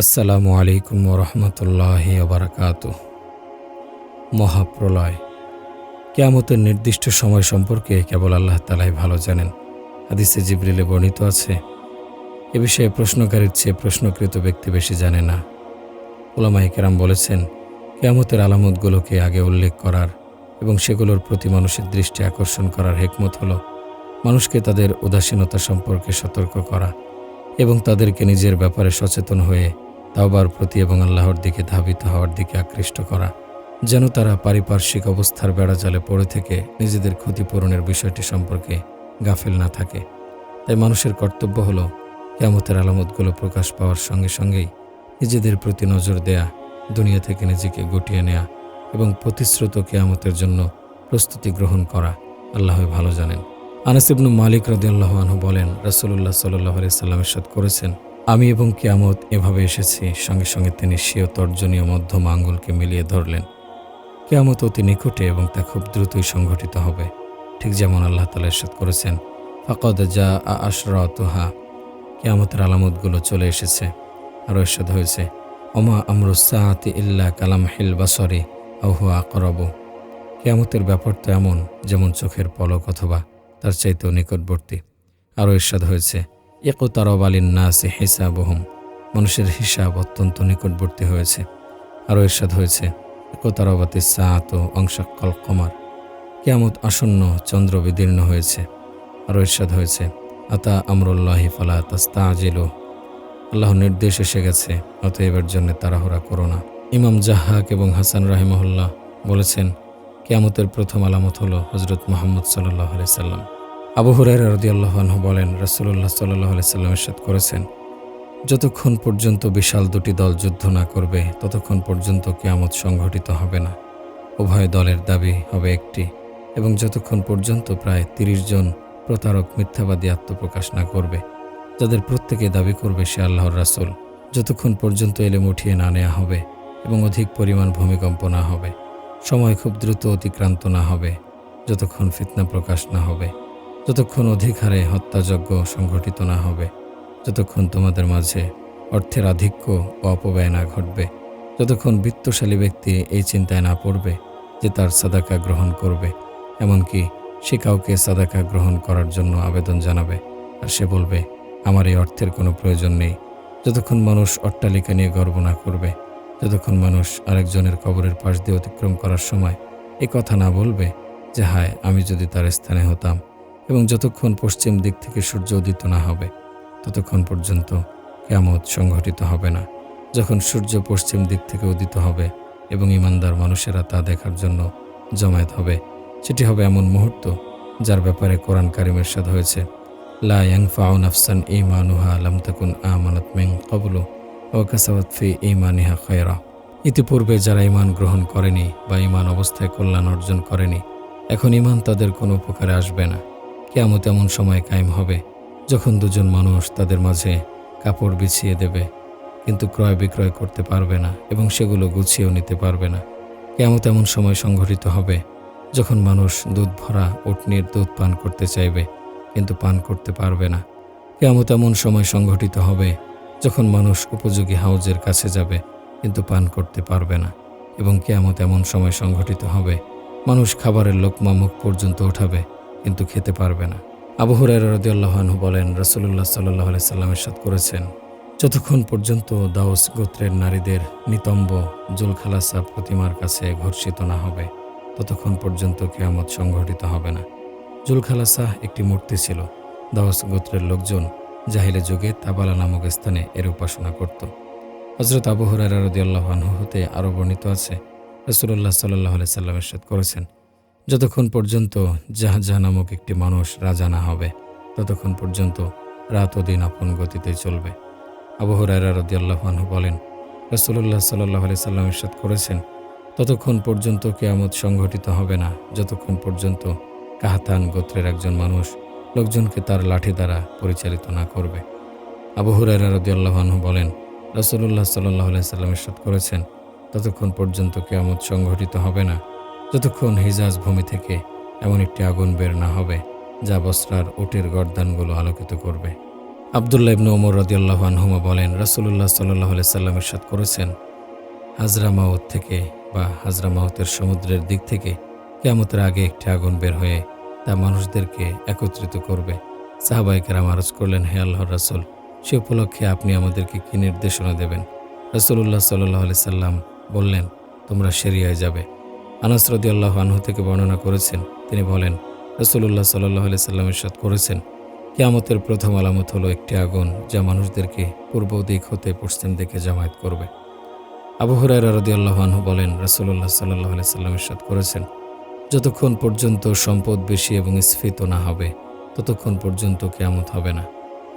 আসসালামু আলাইকুম রহমতুল্লাহ বারাকাত মহাপ্রলয়। কেয়ামতের নির্দিষ্ট সময় সম্পর্কে কেবল আল্লাহ তালাই ভালো জানেন। হাদিসে জিবরিলে বর্ণিত আছে, এ বিষয়ে প্রশ্নকারীর চেয়ে প্রশ্নকৃত ব্যক্তি বেশি জানে না। ওলামাই কেরাম বলেছেন, কেয়ামতের আলামতগুলোকে আগে উল্লেখ করার এবং সেগুলোর প্রতি মানুষের দৃষ্টি আকর্ষণ করার হেকমত হল, মানুষকে তাদের উদাসীনতা সম্পর্কে সতর্ক করা। এবং তাদেরকে নিজের ব্যাপারে সচেতন হয়ে তাওবার প্রতি এবং আল্লাহর দিকে ধাবিত হওয়ার দিকে আকৃষ্ট করা, যেন তারা পারিপার্শ্বিক অবস্থার বেড়াজালে পড়ে থেকে নিজেদের ক্ষতিপূরণের বিষয়টি সম্পর্কে গাফিল না থাকে। তাই মানুষের কর্তব্য হল কেয়ামতের আলামতগুলো প্রকাশ পাওয়ার সঙ্গে সঙ্গেই নিজেদের প্রতি নজর দেয়া, দুনিয়া থেকে নিজেকে গুটিয়ে নেয়া এবং প্রতিশ্রুত কেয়ামতের জন্য প্রস্তুতি গ্রহণ করা। আল্লাহ ভালো জানেন। আনাস ইবনু মালিক রদিয়াল্লাহ আনহু বলেন, রাসূলুল্লাহ সাল্লাহ সাল্লাম ইরশাদ করেছেন, আমি এবং কিয়ামত এভাবে এসেছি, সঙ্গে সঙ্গে তিনি স্বীয় তর্জনীয় মধ্যম আঙ্গুলকে মিলিয়ে ধরলেন। কেয়ামত অতি নিকটে এবং তা খুব দ্রুতই সংঘটিত হবে। ঠিক যেমন আল্লাহ তালা ইরশাদ করেছেন, ফাকদ যা আশরাতুহা। কেয়ামতের আলামতগুলো চলে এসেছে, আরও ইরশাদ হয়েছে অমা আমরুসাহাতি ইল্লা কালাম হিল বাসরি আহু আকরবু। কেয়ামতের ব্যাপার তো এমন, যেমন চোখের পলক অথবা তার চাইতেও নিকটবর্তী। আরও ইরশাদ হয়েছে একতারব আলিন নাসে হিসাবহম মানুষের হিসাব অত্যন্ত নিকটবর্তী হয়েছে। আরও ইরশাদ হয়েছে একতারবাতি সাত ও অংশাক্কল কমার কেয়ামত আসন্ন চন্দ্র বিদীর্ণ হয়েছে। আরও ইরশাদ হয়েছে, আতা আমরুল্লাহি ফালা তাস্তা আজিলো আল্লাহর নির্দেশ এসে গেছে অতএবের জন্য তাড়াহুড়া করো না। ইমাম জাহাক এবং হাসান রাহিমহল্লা বলেছেন কেয়ামতের প্রথম আলামত হলো হজরত মোহাম্মদ সাল্লাহ সাল্লাম। আবু হুরাই রদি আল্লাহনহু বলেন রসুল্লাহ সাল্লাহ সাল্লাম এরশাদ করেছেন, যতক্ষণ পর্যন্ত বিশাল দুটি দল যুদ্ধ না করবে, ততক্ষণ পর্যন্ত কেয়ামত সংঘটিত হবে না। উভয় দলের দাবি হবে একটি, এবং যতক্ষণ পর্যন্ত প্রায় তিরিশ জন প্রতারক মিথ্যাবাদী আত্মপ্রকাশ না করবে, যাদের প্রত্যেকে দাবি করবে সে আল্লাহর রাসুল, যতক্ষণ পর্যন্ত এলেম উঠিয়ে না নেওয়া হবে এবং অধিক পরিমাণ ভূমিকম্প না হবে। সময় খুব দ্রুত অতিক্রান্ত না হবে, যতক্ষণ ফিতনা প্রকাশ না হবে, যতক্ষণ অধিক হারে হত্যাযজ্ঞ সংঘটিত না হবে, যতক্ষণ তোমাদের মাঝে অর্থের আধিক্য ও অপব্যয় না ঘটবে, যতক্ষণ বিত্তশালী ব্যক্তি এই চিন্তায় না পড়বে যে তার সাদাকা গ্রহণ করবে, এমনকি সে কাউকে সাদাকা গ্রহণ করার জন্য আবেদন জানাবে, আর সে বলবে, আমার এই অর্থের কোনো প্রয়োজন নেই। যতক্ষণ মানুষ অট্টালিকা নিয়ে গর্ব না করবে যতক্ষণ মানুষ আরেকজনের কবরের পাশ দিয়ে অতিক্রম করার সময় এ কথা না বলবে যে, হায়, আমি যদি তার স্থানে হতাম এবং যতক্ষণ পশ্চিম দিক থেকে সূর্য উদিত না হবে, ততক্ষণ পর্যন্ত কেয়ামত সংঘটিত হবে না। যখন সূর্য পশ্চিম দিক থেকে উদিত হবে এবং ইমানদার মানুষেরা তা দেখার জন্য জমায়েত হবে, সেটি হবে এমন মুহূর্ত যার ব্যাপারে কোরআন কারিমের সাদ হয়েছে, লা ইয়াংফাউ নাফসান ইমানুহা লাম তাকুন আমানাত মিন ক্বাবলু। ওয়া কাসাবাত ফি ইমানিহা খায়রা। ইতিপূর্বে যারা ইমান গ্রহণ করেনি বা ইমান অবস্থায় কল্যাণ অর্জন করেনি, এখন ইমান তাদের কোনো উপকারে আসবে না। কেয়ামত এমন সময় কায়েম হবে যখন দুজন মানুষ তাদের মাঝে কাপড় বিছিয়ে দেবে, কিন্তু ক্রয় বিক্রয় করতে পারবে না এবং সেগুলো গুছিয়েও নিতে পারবে না। কেমত এমন সময় সংঘটিত হবে যখন মানুষ দুধ ভরা উটনির দুধ পান করতে চাইবে, কিন্তু পান করতে পারবে না। কেমত এমন সময় সংঘটিত হবে যখন মানুষ উপযোগী হাউজের কাছে যাবে, কিন্তু পান করতে পারবে না এবং কেয়ামত এমন সময় সংঘটিত হবে, মানুষ খাবারের লোকমা মুখ পর্যন্ত উঠাবে, কিন্তু খেতে পারবে না। আবু হুরায়রা রাদিয়াল্লাহু বলেন, রাসূলুল্লাহ সাল্লাল্লাহু আলাইহি সাল্লাম ইরশাদ করেছেন, যতক্ষণ পর্যন্ত দাওস গোত্রের নারীদের নিতম্ব, জুলখালাসা প্রতিমার কাছে ঘর্ষিত না হবে, ততক্ষণ পর্যন্ত কেয়ামত সংঘটিত হবে না। জুলখালাসা একটি মূর্তি ছিল দাওস গোত্রের লোকজন জাহিলে যুগে তাবালা নামক স্থানে এর উপাসনা করত। হজরত আবু হুরায়রা রাদিয়াল্লাহু আনহু হতে আরও বর্ণিত আছে রসুল্লাহ সাল্লাহ সাল্লাম ইরশাদ করেছেন, যতক্ষণ পর্যন্ত জাহাজা নামক একটি মানুষ রাজা না হবে, ততক্ষণ পর্যন্ত রাত ও দিন আপন গতিতে চলবে। আবু আবহরায়রা রদিয়াল্লাহানহু বলেন রসুল্লাহ সাল্লাহ সাল্লাম ইরশাদ করেছেন, ততক্ষণ পর্যন্ত কেয়ামত সংঘটিত হবে না, যতক্ষণ পর্যন্ত কাহাতান গোত্রের একজন মানুষ লোকজনকে তার লাঠি দ্বারা পরিচালিত না করবে। আবহরায়রা রদিয়াল্লাহানহু বলেন রসুল্লাহ সাল্লাহ আলাই সাল্লাম ইরশাদ করেছেন, ততক্ষণ পর্যন্ত কেয়ামত সংঘটিত হবে না। যতক্ষণ হিজাজ ভূমি থেকে এমন একটি আগুন বের না হবে, যা বস্ত্রার উটের গর্দানগুলো আলোকিত করবে। আবদুল্লাহ ইবনু ওমর রদিয়াল্লাহ আনহুমা বলেন, রাসুলুল্লাহ সাল্লাহ সাল্লাম ইরশাদ করেছেন, হাজরা মাউত থেকে বা হাজরা মাউতের সমুদ্রের দিক থেকে কেয়ামতের আগে একটি আগুন বের হয়ে তা মানুষদেরকে একত্রিত করবে। সাহাবাইকেরাম আরজ করলেন, হে আল্লাহর রাসুল, সে উপলক্ষে আপনি আমাদেরকে কী নির্দেশনা দেবেন? রাসুলুল্লাহ সাল্লাহ আলি সাল্লাম বললেন, তোমরা সেরিয়ায় যাবে। আনাস রদিয়াল্লাহ আনহু থেকে বর্ণনা করেছেন, তিনি বলেন রসুল্লাহ সাল্লাহ আলি সাল্লাম ইরশাদ করেছেন, কেয়ামতের প্রথম আলামত হলো একটি আগুন যা মানুষদেরকে পূর্ব দিক হতে পশ্চিম দিকে জামায়াত করবে। আবু হুরায়রা রাদিয়াল্লাহু আনহু বলেন, রাসূলুল্লাহ সাল্লাল্লাহু আলাইহি সাল্লাম ইরশাদ করেছেন। যতক্ষণ পর্যন্ত সম্পদ বেশি এবং স্ফীত না হবে, ততক্ষণ পর্যন্ত কিয়ামত হবে না।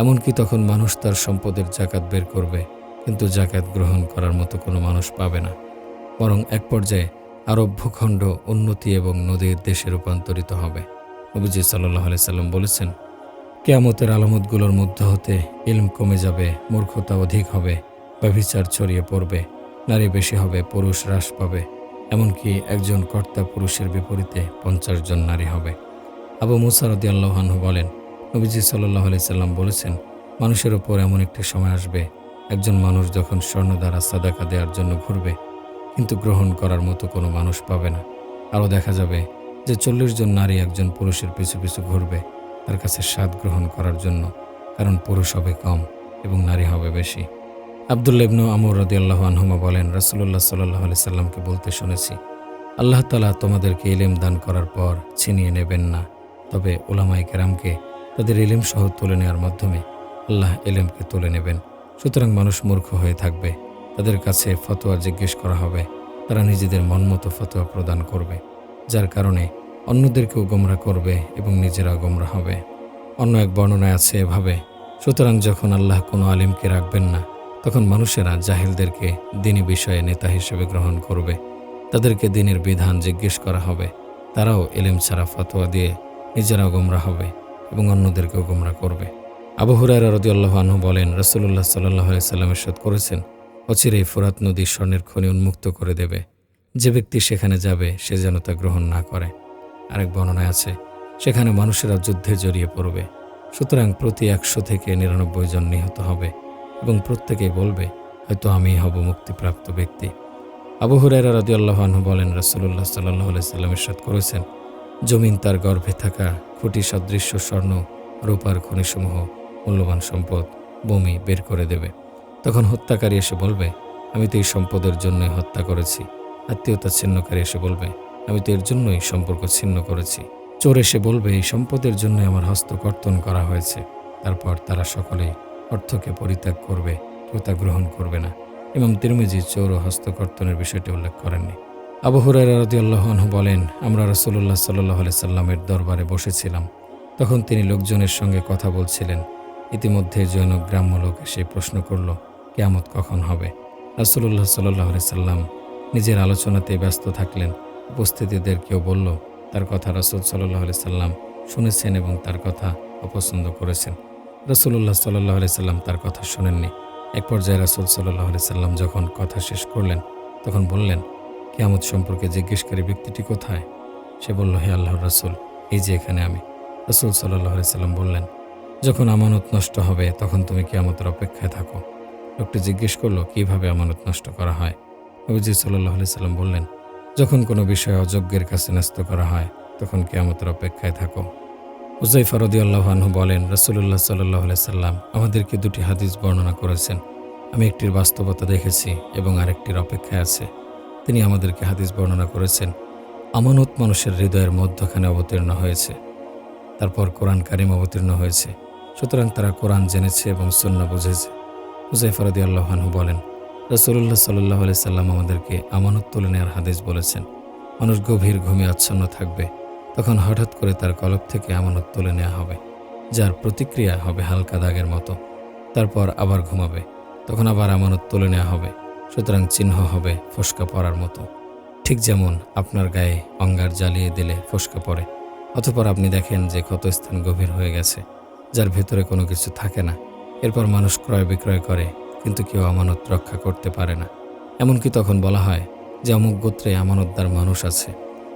এমনকি তখন মানুষ তার সম্পদের জাকাত বের করবে, কিন্তু জাকাত গ্রহণ করার মতো কোনো মানুষ পাবে না। বরং এক পর্যায়ে আরব ভূখণ্ড, উন্নতি এবং নদীর দেশে রূপান্তরিত হবে। নবীজি সাল্লাহ আলি সাল্লাম বলেছেন, কেয়ামতের আলামতগুলোর মধ্য হতে ইলম কমে যাবে, মূর্খতা অধিক হবে, ব্যভিচার ছড়িয়ে পড়বে, নারী বেশি হবে, পুরুষ হ্রাস পাবে। এমনকি একজন কর্তা পুরুষের বিপরীতে পঞ্চাশ জন নারী হবে। আবু মুসারদি আল্লাহানহু বলেন, নবীজি সাল্লাহ আলি সাল্লাম বলেছেন, মানুষের ওপর এমন একটি সময় আসবে, একজন মানুষ যখন স্বর্ণ দ্বারা সাদাকা দেওয়ার জন্য ঘুরবে, কিন্তু গ্রহণ করার মতো কোনো মানুষ পাবে না। আরও দেখা যাবে যে চল্লিশ জন নারী একজন পুরুষের পিছু পিছু ঘুরবে, তার কাছে স্বাদ গ্রহণ করার জন্য, কারণ পুরুষ হবে কম এবং নারী হবে বেশি। আবদুল্লা ইবনু আমর রদি আল্লাহ আনহুমা বলেন রসুল্লাহ সাল্লাহ আলি সাল্লামকে বলতে শুনেছি, আল্লাহ তালা তোমাদেরকে ইলেম দান করার পর ছিনিয়ে নেবেন না। তবে ওলামাই কেরামকে তাদের ইলেম সহ তুলে নেওয়ার মাধ্যমে আল্লাহ এলেমকে তুলে নেবেন। সুতরাং মানুষ মূর্খ হয়ে থাকবে, তাদের কাছে ফতোয়া জিজ্ঞেস করা হবে, তারা নিজেদের মনমতো ফতোয়া প্রদান করবে, যার কারণে অন্যদেরকেও গোমরা করবে এবং নিজেরা গোমরা হবে। অন্য এক বর্ণনায় আছে এভাবে, সুতরাং যখন আল্লাহ কোনো আলিমকে রাখবেন না তখন মানুষেরা জাহিলদেরকে দিনী বিষয়ে নেতা হিসেবে গ্রহণ করবে। তাদেরকে দিনের বিধান জিজ্ঞেস করা হবে। তারাও এলেম ছাড়া ফতোয়া দিয়ে নিজেরাও গোমরা হবে এবং অন্যদেরকেও গোমরা করবে। আবু হুরায়রা রদিয়াল্লাহ আনহু বলেন রসুল্লাহ সাল্লাহ সাল্লাম ইরশাদ করেছেন অচিরেই ফুরাত নদী স্বর্ণের খনি উন্মুক্ত করে দেবে। যে ব্যক্তি সেখানে যাবে, সে যেন তা গ্রহণ না করে। আরেক বর্ণনায় আছে, সেখানে মানুষেরা যুদ্ধে জড়িয়ে পড়বে। সুতরাং প্রতি একশো থেকে নিরানব্বই জন নিহত হবে। এবং প্রত্যেকে বলবে, হয়তো আমি হব মুক্তিপ্রাপ্ত ব্যক্তি। আবু হুরায়রা রাদিয়াল্লাহু আনহু বলেন, রাসূলুল্লাহ সাল্লাল্লাহু আলাইহি সাল্লাম ইরশাদ করেছেন, জমিন তার গর্ভে থাকা খুঁটি সদৃশ্য স্বর্ণ, রূপার খনিসমূহ, মূল্যবান সম্পদ বমি বের করে দেবে। তখন হত্যাকারী এসে বলবে, আমি তো এই সম্পদের জন্যই হত্যা করেছি। আত্মীয়তা ছিন্নকারী এসে বলবে, আমি তো এর জন্যই সম্পর্ক ছিন্ন করেছি। চোর এসে বলবে, এই সম্পদের জন্যই আমার হস্তকর্তন করা হয়েছে। তারপর তারা সকলেই অর্থকে পরিত্যাগ করবে কেউ তা গ্রহণ করবে না ইমাম তিরমিজি চোর ও হস্তকর্তনের বিষয়টি উল্লেখ করেননি। আবু রাদিয়াল্লাহু আনহু বলেন, আমরা রাসূলুল্লাহ সাল্লাল্লাহু আলাইহি সাল্লামের দরবারে বসেছিলাম। তখন তিনি লোকজনের সঙ্গে কথা বলছিলেন। ইতিমধ্যে জৈনক গ্রাম্য লোক এসে প্রশ্ন করল, কেয়ামত কখন হবে? রাসূলুল্লাহ সাল্লাল্লাহু আলাইহি সাল্লাম নিজের আলোচনাতে ব্যস্ত থাকলেন। উপস্থিতিদের কেউ বলল, তার কথা রাসূল সাল্লাল্লাহু আলাইহি সাল্লাম শুনেছেন এবং তার কথা অপছন্দ করেছেন। রসুল্লাহ সাল্লাহ সাল্লাম তার কথা শোনেননি। এক পর্যায়ে রাসুল সাল্লাহ সাল্লাম যখন কথা শেষ করলেন, তখন বললেন, কেয়ামত সম্পর্কে জিজ্ঞেসকারী ব্যক্তিটি কোথায়? সে বলল, হে আল্লাহ রাসুল, এই যে এখানে আমি। রসুল সাল্লাহ সাল্লাম বললেন, যখন আমানত নষ্ট হবে, তখন তুমি কেয়ামতের অপেক্ষায় থাকো। লোকটি জিজ্ঞেস করল, কীভাবে আমানত নষ্ট করা হয়? নবীজি সাল্লাহ সাল্লাম বললেন, যখন কোনো বিষয় অযোগ্যের কাছে ন্যস্ত করা হয়, তখন কেয়ামতের অপেক্ষায় থাকো। উজাইফা রদিয়াল্লাহ আনহু বলেন রসুল্লাহ সাল্লাহ সাল্লাম আমাদেরকে দুটি হাদিস বর্ণনা করেছেন। আমি একটির বাস্তবতা দেখেছি এবং আরেকটির অপেক্ষায় আছে। তিনি আমাদেরকে হাদিস বর্ণনা করেছেন, আমানত মানুষের হৃদয়ের মধ্যখানে অবতীর্ণ হয়েছে, তারপর কোরআন কারিম অবতীর্ণ হয়েছে, সুতরাং তারা কোরআন জেনেছে এবং সন্না বুঝেছে। হুজাইফা রদিয়াল্লাহ আনহু বলেন রসুল্লাহ সাল্লাহ সাল্লাম আমাদেরকে আমানত তুলে নেওয়ার হাদিস বলেছেন, মানুষ গভীর ঘুমে আচ্ছন্ন থাকবে তখন হঠাৎ করে তার কলব থেকে আমানত তুলে নেওয়া হবে, যার প্রতিক্রিয়া হবে হালকা দাগের মতো। তারপর আবার ঘুমাবে, তখন আবার আমানত তুলে নেওয়া হবে, সুতরাং চিহ্ন হবে ফসকা পড়ার মতো। ঠিক যেমন আপনার গায়ে অঙ্গার জ্বালিয়ে দিলে ফসকা পড়ে অথপর আপনি দেখেন যে ক্ষত স্থান গভীর হয়ে গেছে, যার ভেতরে কোনো কিছু থাকে না। এরপর মানুষ ক্রয় বিক্রয় করে, কিন্তু কেউ আমানত রক্ষা করতে পারে না। এমনকি তখন বলা হয় যে অমুক গোত্রে আমানতদার মানুষ আছে।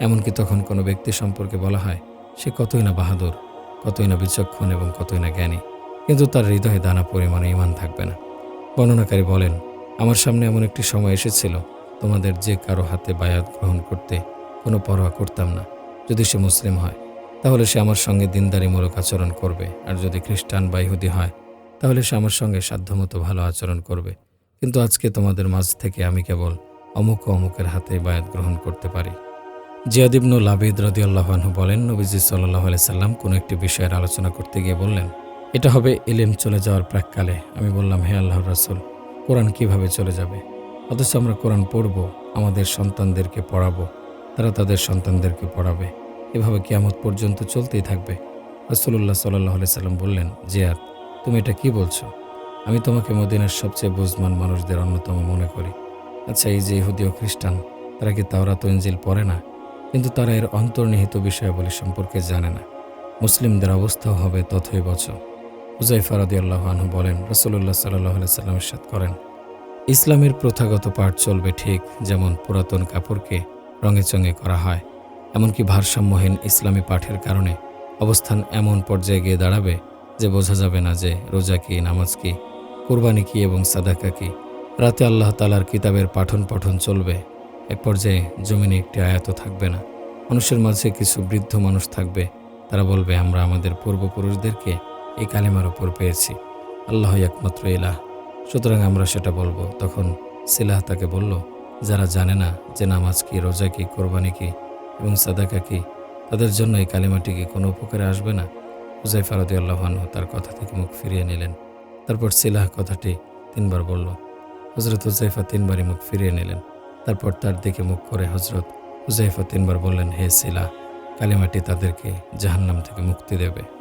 এমনকি তখন কোনো ব্যক্তি সম্পর্কে বলা হয়, সে কতই না বাহাদুর, কতই না বিচক্ষণ এবং কতই না জ্ঞানী। কিন্তু তার হৃদয়ে দানা পরিমাণে ইমান থাকবে না। বর্ণনাকারী বলেন, আমার সামনে এমন একটি সময় এসেছিল, তোমাদের যে কারও হাতে বায়াত গ্রহণ করতে কোনো পরোয়া করতাম না। যদি সে মুসলিম হয়, তাহলে সে আমার সঙ্গে দিনদারিমূলক আচরণ করবে। আর যদি খ্রিস্টান বা ইহুদি হয়, তাহলে সে আমার সঙ্গে সাধ্যমতো ভালো আচরণ করবে। কিন্তু আজকে তোমাদের মাঝ থেকে আমি কেবল অমুক অমুকের হাতে বায়াত গ্রহণ করতে পারি। জিয়াদ ইবনু লাবিদ রদিয়াল্লাহানহু বলেন, নবীজি সাল্লাহ সাল্লাম কোনো একটি বিষয়ের আলোচনা করতে গিয়ে বললেন, এটা হবে এলেম চলে যাওয়ার প্রাককালে। আমি বললাম, হে আল্লাহ রাসুল, কোরআন কীভাবে চলে যাবে? অথচ আমরা কোরআন পড়ব, আমাদের সন্তানদেরকে পড়াবো, তারা তাদের সন্তানদেরকে পড়াবে। এভাবে কিয়ামত পর্যন্ত চলতেই থাকবে। রসুল্লাহ সাল্লাহ সাল্লাম বললেন, জিয়াদ, তুমি এটা কি বলছো? আমি তোমাকে মদিনার সবচেয়ে বুঝমান মানুষদের অন্যতম মনে করি। আচ্ছা এই যে ইহুদি ও খ্রিস্টান, তারা কি তাওরাত ও ইঞ্জিল পড়ে না? কিন্তু তারা এর অন্তর্নিহিত বিষয়াবলী সম্পর্কে জানে না। মুসলিমদের অবস্থাও হবে তথই বচ হুজাইফা রাদিয়াল্লাহু আনহু বলেন রসুল্লাহ সাল্লাহ সাল্লামের সাথ করেন, ইসলামের প্রথাগত পাঠ চলবে ঠিক যেমন পুরাতন কাপড়কে রঙে চঙে করা হয়, এমনকি ভারসাম্যহীন ইসলামী পাঠের কারণে অবস্থান এমন পর্যায়ে গিয়ে দাঁড়াবে যে বোঝা যাবে না যে রোজা কি, নামাজ কি, কোরবানি কি এবং সাদাকা কি। রাতে আল্লাহ তালার কিতাবের পাঠন পঠন চলবে এক পর্যায়ে জমিনে একটি আয়াতও থাকবে না। মানুষের মাঝে কিছু বৃদ্ধ মানুষ থাকবে। তারা বলবে, আমরা আমাদের পূর্বপুরুষদেরকে এই কালিমার ওপর পেয়েছি। আল্লাহ একমাত্র ইলাহ। সুতরাং আমরা সেটা বলব। তখন সিলাহ তাকে বলল, যারা জানে না যে নামাজ কি, রোজা কি, কোরবানি কি এবং সাদাকা কি, তাদের জন্য এই কালিমাটি কি কোনো উপকারে আসবে না? হুজাইফা রদি আল্লাহানহু তার কথা থেকে মুখ ফিরিয়ে নিলেন। তারপর সিলাহ কথাটি তিনবার বলল। হজরত হুজাইফা তিনবারই মুখ ফিরিয়ে নিলেন। তারপর তার দিকে মুখ করে হজরত হুজাইফা তিনবার বললেন, হে শিলা কালিমাটি তাদেরকে জাহান্নাম থেকে মুক্তি দেবে।